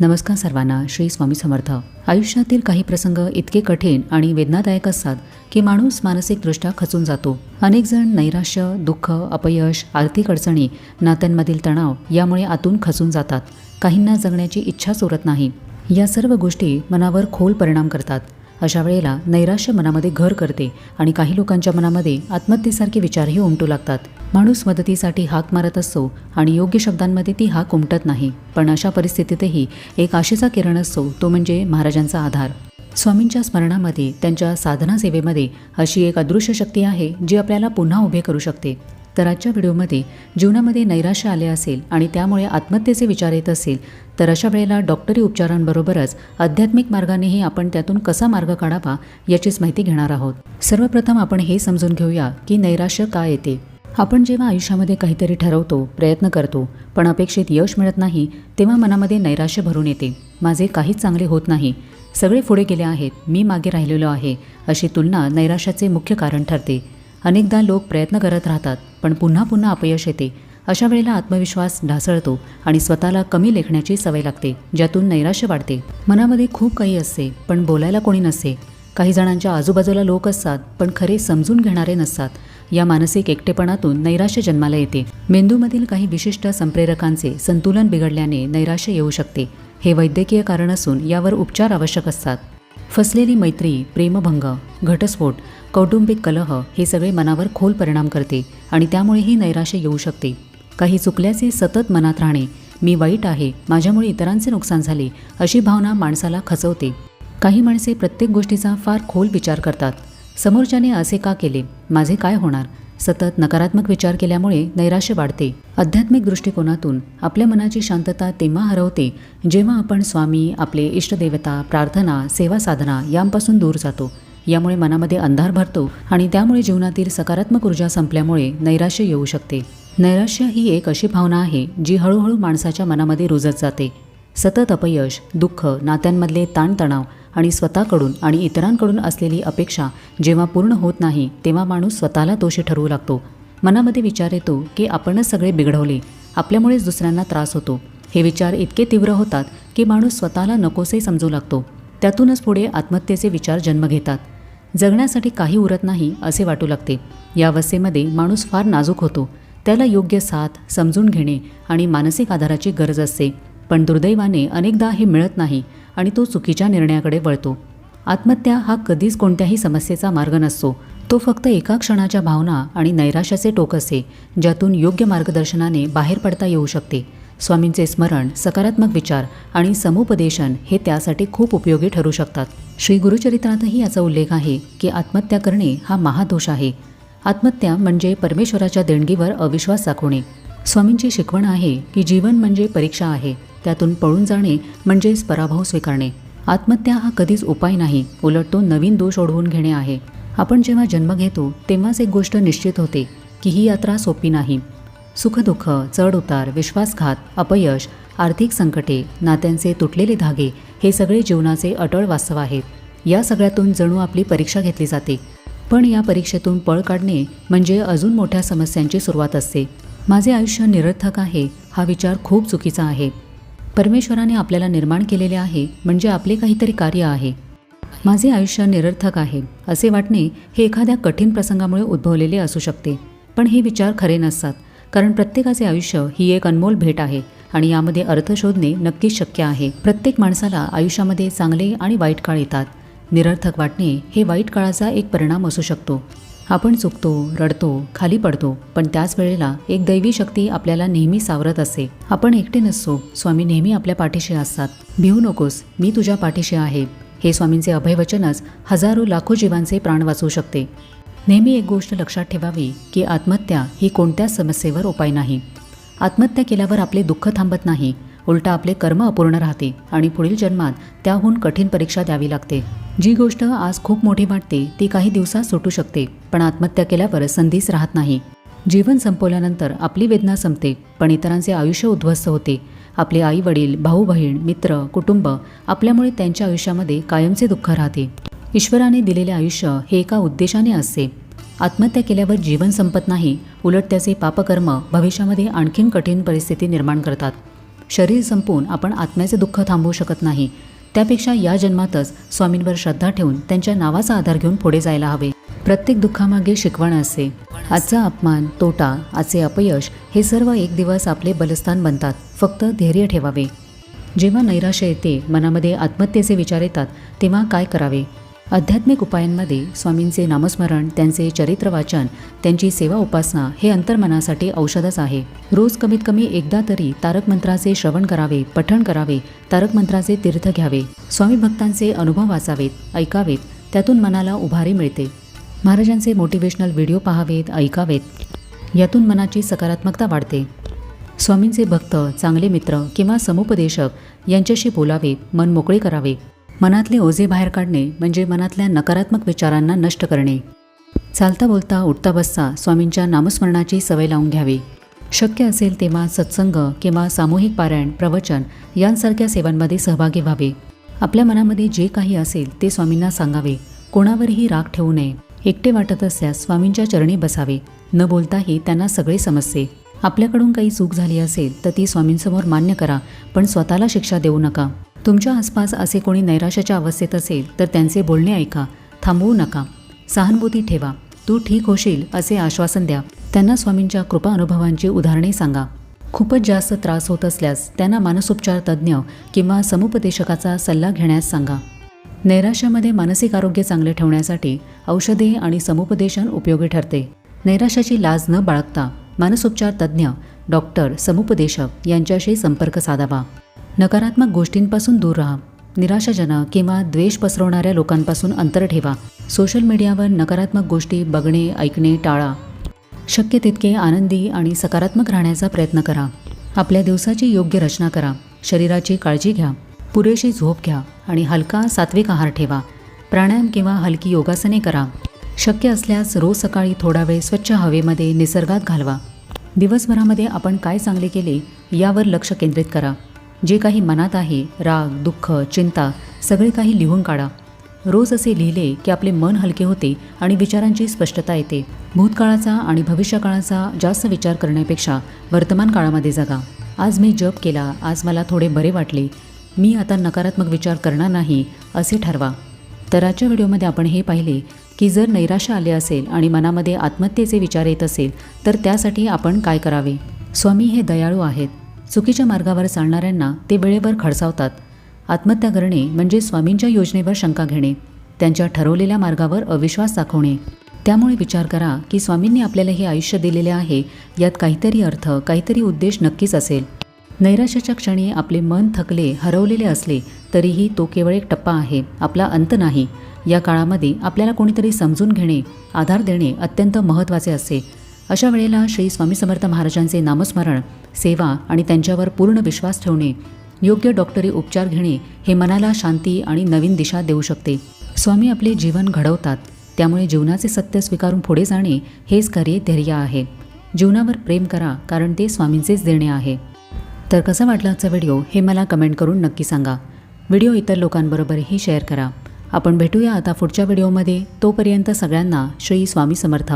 नमस्कार सर्वांना श्री स्वामी समर्थ. आयुष्यातील काही प्रसंग इतके कठीण आणि वेदनादायक असतात की माणूस मानसिकदृष्ट्या खचून जातो. अनेक जण नैराश्य दुःख अपयश आर्थिक अडचणी नात्यांमधील तणाव यामुळे आतून खचून जातात. काहींना जगण्याची इच्छा सोडत नाही. या सर्व गोष्टी मनावर खोल परिणाम करतात. अशा वेळेला नैराश्य मनामध्ये घर करते आणि काही लोकांच्या मनामध्ये आत्महत्येसारखे विचारही उमटू लागतात. माणूस मदतीसाठी हाक मारत असतो आणि योग्य शब्दांमध्ये ती हाक उमटत नाही पण अशा परिस्थितीतही एक आशेचा किरण असतो तो म्हणजे महाराजांचा आधार. स्वामींच्या स्मरणामध्ये त्यांच्या साधना सेवेमध्ये अशी एक अदृश्य शक्ती आहे जी आपल्याला पुन्हा उभे करू शकते. तर आजच्या व्हिडिओमध्ये जीवनामध्ये नैराश्य आले असेल आणि त्यामुळे आत्महत्येचे विचार येत असेल तर अशा वेळेला डॉक्टरी उपचारांबरोबरच आध्यात्मिक मार्गानेही आपण त्यातून कसा मार्ग काढावा याचीच माहिती घेणार आहोत. सर्वप्रथम आपण हे समजून घेऊया की नैराश्य का येते. आपण जेव्हा आयुष्यामध्ये काहीतरी ठरवतो प्रयत्न करतो पण अपेक्षित यश मिळत नाही तेव्हा मनामध्ये नैराश्य भरून येते. माझे काहीच चांगले होत नाही. सगळे पुढे गेले आहेत मी मागे राहिलेलो आहे अशी तुलना नैराश्याचे मुख्य कारण ठरते. अनेकदा लोक प्रयत्न करत राहतात पण पुन्हा पुन्हा अपयश येते. अशा वेळेला आत्मविश्वास ढासळतो आणि स्वतःला कमी लेखण्याची सवय लागते ज्यातून नैराश्य वाढते. मनामध्ये खूप काही असते पण बोलायला कोणी नसते. काही जणांच्या आजूबाजूला लोक असतात पण खरे समजून घेणारे नसतात. या मानसिक एकटेपणातून नैराश्य जन्माला येते. मेंदूमधील काही विशिष्ट संप्रेरकांचे संतुलन बिघडल्याने नैराश्य येऊ शकते. हे वैद्यकीय कारण असून यावर उपचार आवश्यक असतात. फसलेली मैत्री प्रेमभंग घटस्फोट कौटुंबिक कलह हे सगळे मनावर खोल परिणाम करते आणि त्यामुळेही नैराश्य येऊ शकते. काही चुकल्याचे सतत मनात राहणे मी वाईट आहे माझ्यामुळे इतरांचे नुकसान झाले अशी भावना माणसाला खचवते. काही माणसे प्रत्येक गोष्टीचा फार खोल विचार करतात. समोरच्याने असे का केले? माझे काय होणार? सतत नकारात्मक विचार केल्यामुळे नैराश्य वाढते. आध्यात्मिक दृष्टिकोनातून आपल्या मनाची शांतता तेव्हा हरवते जेव्हा आपण स्वामी आपले इष्टदेवता प्रार्थना सेवा साधना यांपासून दूर जातो. यामुळे मनामध्ये अंधार भरतो आणि त्यामुळे जीवनातील सकारात्मक ऊर्जा संपल्यामुळे नैराश्य येऊ शकते. नैराश्य ही एक अशी भावना आहे जी हळूहळू माणसाच्या मनामध्ये रुजत जाते. सतत अपयश दुःख नात्यांमधले ताणतणाव आणि स्वतःकडून आणि इतरांकडून असलेली अपेक्षा जेव्हा पूर्ण होत नाही तेव्हा माणूस स्वतःला दोषी ठरवू लागतो. मनामध्ये विचार येतो की आपणच सगळे बिघडवले आपल्यामुळेच दुसऱ्यांना त्रास होतो. हे विचार इतके तीव्र होतात की माणूस स्वतःला नकोसे समजू लागतो. त्यातूनच पुढे आत्महत्येचे विचार जन्म घेतात. जगण्यासाठी काही उरत नाही असे वाटू लागते. या अवस्थेमध्ये माणूस फार नाजूक होतो. त्याला योग्य साथ समजून घेणे आणि मानसिक आधाराची गरज असते. पण दुर्दैवाने अनेकदा हे मिळत नाही आणि तो चुकीच्या निर्णयाकडे वळतो. आत्महत्या हा कधीच कोणत्याही समस्येचा मार्ग नसतो. तो फक्त एका क्षणाच्या भावना आणि नैराश्याचे टोक असते ज्यातून योग्य मार्गदर्शनाने बाहेर पडता येऊ शकते. स्वामींचे स्मरण सकारात्मक विचार आणि समुपदेशन हे त्यासाठी खूप उपयोगी ठरू शकतात. श्री गुरुचरित्रातही याचा उल्लेख आहे की आत्महत्या करणे हा महादोष आहे. आत्महत्या म्हणजे परमेश्वराच्या देणगीवर अविश्वास दाखवणे. स्वामींची शिकवण आहे की जीवन म्हणजे परीक्षा आहे त्यातून पळून जाणे म्हणजेच पराभव स्वीकारणे. आत्महत्या हा कधीच उपाय नाही उलट तो नवीन दोष ओढवून घेणे आहे. आपण जेव्हा जन्म घेतो तेव्हाच एक गोष्ट निश्चित होते की ही यात्रा सोपी नाही. सुखदुःख चढउतार विश्वासघात अपयश आर्थिक संकटे नात्यांचे तुटलेले धागे हे सगळे जीवनाचे अटळ वास्तव आहेत. या सगळ्यातून जणू आपली परीक्षा घेतली जाते. पण या परीक्षेतून पळ काढणे म्हणजे अजून मोठ्या समस्यांची सुरुवात असते. माझे आयुष्य निरर्थक आहे हा विचार खूप चुकीचा आहे. परमेश्वराने आपल्याला निर्माण केलेले आहे म्हणजे आपले काहीतरी कार्य आहे. माझे आयुष्य निरर्थक आहे असे वाटणे हे एखाद्या कठीण प्रसंगामुळे उद्भवलेले असू शकते. पण हे विचार खरे नसतात. कारण प्रत्येकाचे आयुष्य ही एक अनमोल भेट आहे आणि यामध्ये अर्थ शोधणे नक्कीच शक्य आहे. प्रत्येक माणसाला आयुष्यामध्ये चांगले आणि वाईट काळ येतात. निरर्थक वाटणे हे वाईट काळाचा एक परिणाम असू शकतो. आपण चुकतो रडतो खाली पडतो पण त्याच वेळेला एक दैवी शक्ती आपल्याला नेहमी सावरत असते. आपण एकटे नसतो. स्वामी नेहमी आपल्या पाठीशी असतात. भिवू नकोस मी तुझ्या पाठीशी आहे. हे स्वामींचे अभयवचनच हजारो लाखो जीवांचे प्राण वाचवू शकते. नेहमी एक गोष्ट लक्षात ठेवावी की आत्महत्या ही कोणत्याच समस्येवर उपाय नाही. आत्महत्या केल्यावर आपले दुःख थांबत नाही उलटा आपले कर्म अपूर्ण राहते आणि पुढील जन्मात त्याहून कठीण परीक्षा द्यावी लागते. जी गोष्ट आज खूप मोठी वाटते ती काही दिवसात सुटू शकते पण आत्महत्या केल्यावर संधीच राहत नाही. जीवन संपवल्यानंतर आपली वेदना संपते पण इतरांचे आयुष्य उद्ध्वस्त होते. आपले आई वडील भाऊ बहीण मित्र कुटुंब आपल्यामुळे त्यांच्या आयुष्यामध्ये कायमचे दुःख राहते. ईश्वराने दिलेले आयुष्य हे एका उद्देशाने असते. आत्महत्या केल्यावर जीवन संपत नाही उलट त्याचे पापकर्म भविष्यामध्ये आणखीन कठीण परिस्थिती निर्माण करतात. शरीर संपून आपण आत्म्याचे दुःख थांबवू शकत नाही. त्यापेक्षा या जन्मातच स्वामींवर श्रद्धा ठेवून त्यांच्या नावाचा आधार घेऊन पुढे जायला हवे. प्रत्येक दुःखामागे शिकवण असते. आजचा अपमान तोटा आजचे अपयश हे सर्व एक दिवस आपले बलस्थान बनतात. फक्त धैर्य ठेवावे. जेव्हा नैराश्य येते मनामध्ये आत्महत्येचे विचार येतात तेव्हा काय करावे? आध्यात्मिक उपायांमध्ये स्वामींचे नामस्मरण त्यांचे चरित्र वाचन त्यांची सेवा उपासना हे अंतर्मनासाठी औषधच आहे. रोज कमीत कमी एकदा तरी तारक मंत्राचे श्रवण करावे पठण करावे तारक मंत्राचे तीर्थ घ्यावे. स्वामी भक्तांचे अनुभव वाचावेत ऐकावेत त्यातून मनाला उभारी मिळते. महाराजांचे मोटिवेशनल व्हिडिओ पाहावेत ऐकावेत. यातून मनाची सकारात्मकता वाढते. स्वामींचे भक्त चांगले मित्र किंवा समुपदेशक यांच्याशी बोलावे मन मोकळे करावे. मनातले ओझे बाहेर काढणे म्हणजे मनातल्या नकारात्मक विचारांना नष्ट करणे. चालता बोलता उठता बसता स्वामींच्या नामस्मरणाची सवय लावून घ्यावी. शक्य असेल तेव्हा सत्संग किंवा सामूहिक पारायण प्रवचन यांसारख्या सेवांमध्ये सहभागी व्हावे. आपल्या मनामध्ये जे काही असेल ते स्वामींना सांगावे. कोणावरही राग ठेवू नये. एकटे वाटत असल्यास स्वामींच्या चरणी बसावे. न बोलताही त्यांना सगळे समजते. आपल्याकडून काही चूक झाली असेल तर ती स्वामींसमोर मान्य करा पण स्वतःला शिक्षा देऊ नका. तुमच्या आसपास असे कोणी नैराश्याच्या अवस्थेत असेल तर त्यांचे बोलणे ऐका. थांबवू नका. सहानुभूती ठेवा. तू ठीक होशील असे आश्वासन द्या. त्यांना स्वामींच्या कृपा अनुभवांची उदाहरणे सांगा. खूपच जास्त त्रास होत असल्यास त्यांना मानसोपचार तज्ज्ञ किंवा समुपदेशकाचा सल्ला घेण्यास सांगा. नैराश्यामध्ये मानसिक आरोग्य चांगले ठेवण्यासाठी औषधे आणि समुपदेशन उपयोगी ठरते. नैराश्याची लाज न बाळगता मानसोपचार तज्ज्ञ डॉक्टर समुपदेशक यांच्याशी संपर्क साधावा. नकारात्मक गोष्टींपासून दूर राहा. निराशाजनक किंवा द्वेष पसरवणाऱ्या लोकांपासून अंतर ठेवा. सोशल मीडियावर नकारात्मक गोष्टी बघणे ऐकणे टाळा. शक्य तितके आनंदी आणि सकारात्मक राहण्याचा प्रयत्न करा. आपल्या दिवसाची योग्य रचना करा. शरीराची काळजी घ्या. पुरेशी झोप घ्या आणि हलका सात्विक आहार ठेवा. प्राणायाम किंवा हलकी योगासने करा. शक्य असल्यास रोज सकाळी थोडा वेळ स्वच्छ हवेमध्ये निसर्गात घालवा. दिवसभरामध्ये आपण काय चांगले केले यावर लक्ष केंद्रित करा. जे काही मनात आहे राग दुःख चिंता सगळे काही लिहून काढा. रोज असे लिहिले की आपले मन हलके होते आणि विचारांची स्पष्टता येते. भूतकाळाचा आणि भविष्यकाळाचा जास्त विचार करण्यापेक्षा वर्तमान काळामध्ये जगा. आज मी जप केला आज मला थोडे बरे वाटले. मी आता नकारात्मक विचार करणार नाही असे ठरवा. तर आजच्या व्हिडिओमध्ये आपण हे पाहिले की जर नैराश्य आले असेल आणि मनामध्ये आत्महत्येचे विचार येत असेल तर त्यासाठी आपण काय करावे? स्वामी हे दयाळू आहेत. चुकीच्या मार्गावर चालणाऱ्यांना ते वेळेवर खडसावतात. आत्महत्या करणे म्हणजे स्वामींच्या योजनेवर शंका घेणे त्यांच्या ठरवलेल्या मार्गावर अविश्वास दाखवणे. त्यामुळे विचार करा की स्वामींनी आपल्याला हे आयुष्य दिलेले आहे यात काहीतरी अर्थ काहीतरी उद्देश नक्कीच असेल. नैराश्याच्या क्षणी आपले मन थकले हरवलेले असले तरीही तो केवळ एक टप्पा आहे आपला अंत नाही. या काळामध्ये आपल्याला कोणीतरी समजून घेणे आधार देणे अत्यंत महत्त्वाचे असते अशा वेळेला श्री स्वामी समर्थ महाराजांचे नामस्मरण सेवा आणि त्यांच्यावर पूर्ण विश्वास ठेवणे योग्य डॉक्टरी उपचार घेणे हे मनाला शांती आणि नवीन दिशा देऊ शकते. स्वामी आपले जीवन घडवतात त्यामुळे जीवनाचे सत्य स्वीकारून पुढे जाणे हेच कार्य धैर्य आहे. जीवनावर प्रेम करा कारण ते स्वामींचेच देणे आहे. तर कसा वाटला आजचा व्हिडिओ हे मला कमेंट करून नक्की सांगा. व्हिडिओ इतर लोकांबरोबरही शेअर करा. आपण भेटूया आता पुढच्या व्हिडिओमध्ये. तोपर्यंत सगळ्यांना श्री स्वामी समर्थ.